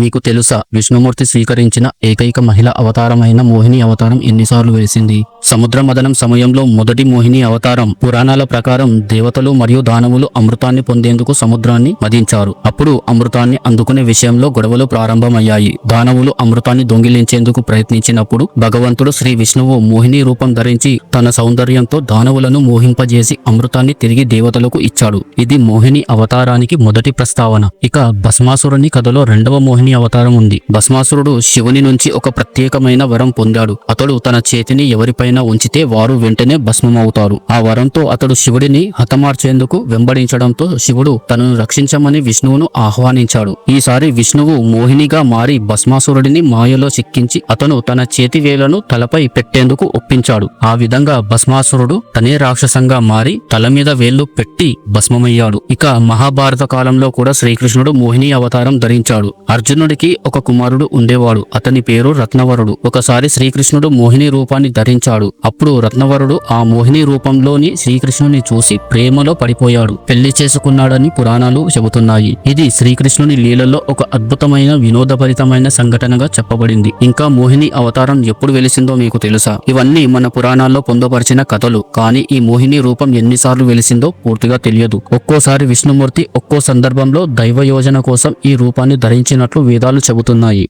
మీకు తెలుసా? విష్ణుమూర్తి స్వీకరించిన ఏకైక మహిళ అవతారమైన మోహిని అవతారం ఎన్నిసార్లు వేసింది సముద్ర మదనం సమయంలో మొదటి మోహిని అవతారం పురాణాల ప్రకారం దేవతలు మరియు దానవులు అమృతాన్ని పొందేందుకు సముద్రాన్ని మదించారు. అప్పుడు అమృతాన్ని అందుకునే విషయంలో గొడవలు ప్రారంభమయ్యాయి. దానవులు అమృతాన్ని దొంగిలించేందుకు ప్రయత్నించినప్పుడు భగవంతుడు శ్రీ విష్ణువు మోహిని రూపం ధరించి తన సౌందర్యంతో దానవులను మోహింపజేసి అమృతాన్ని తిరిగి దేవతలకు ఇచ్చాడు. ఇది మోహిని అవతారానికి మొదటి ప్రస్తావన. ఇక భస్మాసురుని కథలో రెండవ మోహిని అవతారం ఉంది. భస్మాసురుడు శివుని నుంచి ఒక ప్రత్యేకమైన వరం పొందాడు. అతడు తన చేతిని ఎవరిపై పైన ఉంచితే వారు వెంటనే భస్మమవుతారు. ఆ వరంతో అతడు శివుడిని హతమార్చేందుకు వెంబడించడంతో శివుడు తనను రక్షించమని విష్ణువును ఆహ్వానించాడు. ఈసారి విష్ణువు మోహినిగా మారి భస్మాసురుడిని మాయలో చిక్కించి అతను తన చేతి వేలను తలపై పెట్టేందుకు ఒప్పించాడు. ఆ విధంగా భస్మాసురుడు తనే రాక్షసంగా మారి తల మీద వేళ్ళు పెట్టి భస్మమయ్యాడు. ఇక మహాభారత కాలంలో కూడా శ్రీకృష్ణుడు మోహిని అవతారం ధరించాడు. అర్జునుడికి ఒక కుమారుడు ఉండేవాడు. అతని పేరు రత్నవరుడు. ఒకసారి శ్రీకృష్ణుడు మోహిని రూపాన్ని ధరించాడు. అప్పుడు రత్నవరుడు ఆ మోహిని రూపంలోని శ్రీకృష్ణుని చూసి ప్రేమలో పడిపోయాడు. పెళ్ళి చేసుకున్నాడని పురాణాలు చెబుతున్నాయి. ఇది శ్రీకృష్ణుని లీలలో ఒక అద్భుతమైన వినోదభరితమైన సంఘటనగా చెప్పబడింది. ఇంకా మోహిని అవతారం ఎప్పుడు వెలిసిందో మీకు తెలుసా? ఇవన్నీ మన పురాణాల్లో పొందపరిచిన కథలు. కానీ ఈ మోహిని రూపం ఎన్నిసార్లు వెలిసిందో పూర్తిగా తెలియదు. ఒక్కోసారి విష్ణుమూర్తి ఒక్కో సందర్భంలో దైవ యోజన కోసం ఈ రూపాన్ని ధరించినట్లు వేదాలు చెబుతున్నాయి.